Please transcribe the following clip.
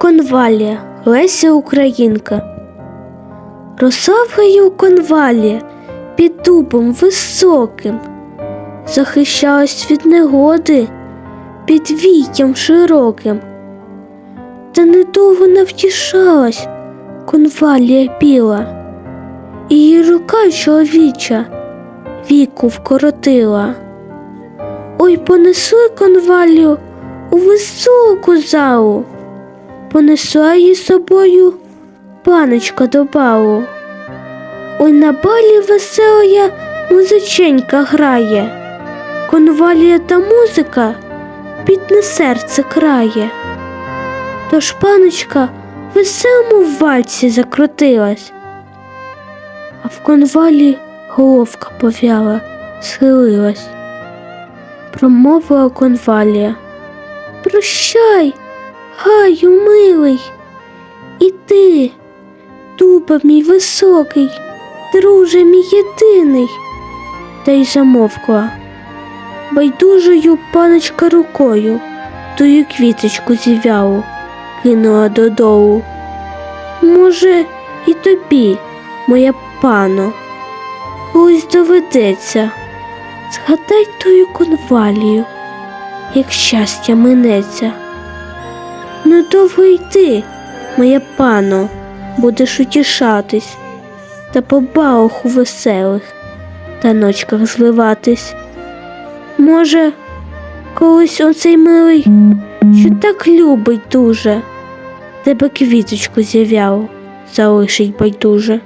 Конвалія, Леся Українка. Гаю конвалія під дубом високим, захищалась від негоди під віттям широким. Та недовго не втішалась конвалія біла, і її рука чоловіча віку вкоротила. Ой, понесли конвалію у високу залу, понесла її з собою паночка до балу. Ой, на балі веселая музиченька грає, конвалія та музика бідне серце крає. Тож паночка в веселому вальці закрутилась, а в конвалі головка пов'яла, схилилась. Промовила конвалія. Прощай, гаю, милий, і ти, дуба мій високий, друже мій єдиний, та й замовкла. Байдужою паночка рукою тую квіточку зів'ялу кинула додолу. Може, і тобі, моя пано, колись доведеться. Згадай тую конвалію, як щастя минеться. Недовго йти, моя пано, будеш утішатись, та по балах веселих та ночках зливатись. Може, колись оцей милий, що так любить дуже, тебе квіточку з'явяв, залишить байдуже.